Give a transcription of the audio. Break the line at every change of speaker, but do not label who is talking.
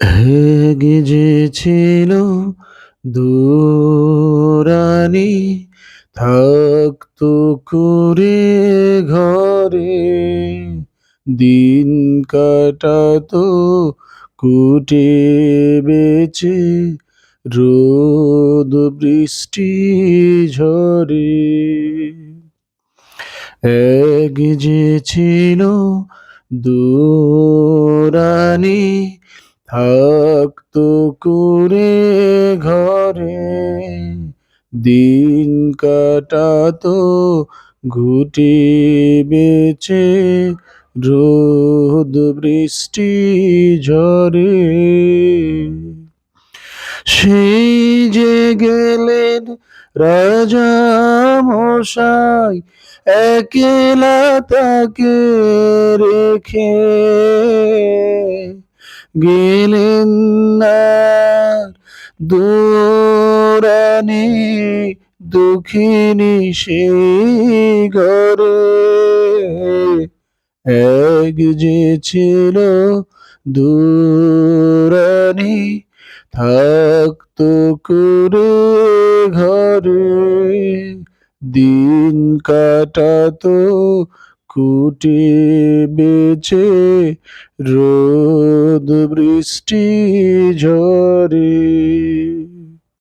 হেগে যে ছিল দূরানি থাকতো করে ঘরে, দিন কাটাতো কুটে বেচে, রোদ বৃষ্টি ঝরে। এক যে ছিল দূরানি থাকতো করে ঘরে, দিন কাটাতো ঘুটি বেচে, রোদ বৃষ্টি ঝরে। সেই যে গেলেন রাজা মশাই, একলা তাকে রেখে গেলেন দূরানি দুঃখিনী সেই ঘরে এক যে ছিল দূরানি থাকতো করে ঘরে। দিন কাটাতো কুটি বেছে রোদ বৃষ্টি ঝরে।